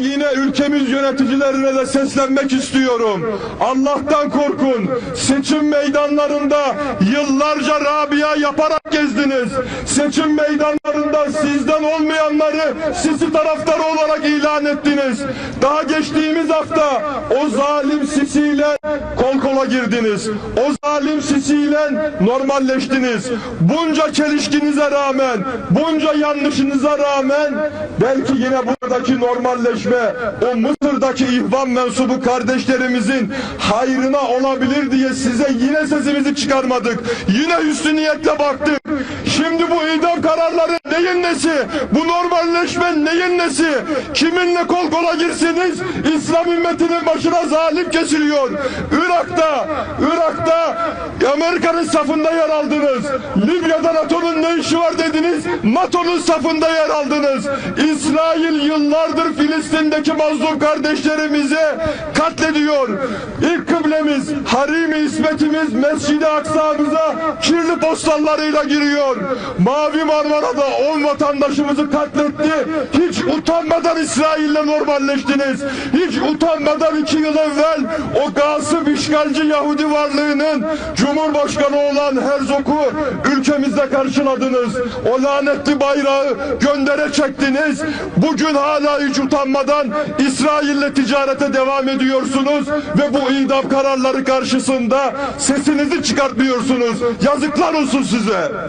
Yine ülkemiz yöneticilerine de seslenmek istiyorum. Allah'tan korkun. Seçim meydanlarında yıllarca Rabia yaparak gezdiniz. Seçim meydanlarında sizden olmayanları sisi taraftarı olarak ilan ettiniz. Daha geçtiğimiz hafta o zalim sisiyle kol kola girdiniz. O zalim sisiyle normalleştiniz. Bunca çelişkinize rağmen, bunca yanlışınıza rağmen belki yine buradaki normalleşme o Mısır'daki ihvan mensubu kardeşlerimizin hayrına olabilir diye size yine sesimizi çıkarmadık. Yine hüsnü niyetle baktık. Şimdi bu idam kararları neyin nesi? Bu normalleşme neyin nesi? Kiminle kol kola girsiniz? İslam ümmetinin başına zalim kesiliyor. Irak'ta, Irak'ta Amerika'nın safında yer aldınız. Libya'da NATO'nun ne işi var dediniz? NATO'nun safında yer aldınız. İsrail yıllardır Filistin'deki mazlum kardeşlerimizi katlediyor. İlk kıblemiz, harimi ismetimiz Mescid-i Aksa'mıza kirli postallarıyla giriyor. Mavi Marmara'da 10 vatandaşımızı katletti. Hiç utanmadan İsrail'le normalleştiniz. Hiç utanmadan iki yıl evvel o gasip işgalci Yahudi varlığının Cumhurbaşkanı olan Herzog'u ülkemizde karşıladınız. O lanetli bayrağı göndere çektiniz. Bugün hala hiç utanmadan İsrail'le ticarete devam ediyorsunuz ve bu idam kararları karşısında sesinizi çıkartmıyorsunuz. Yazıklar olsun size.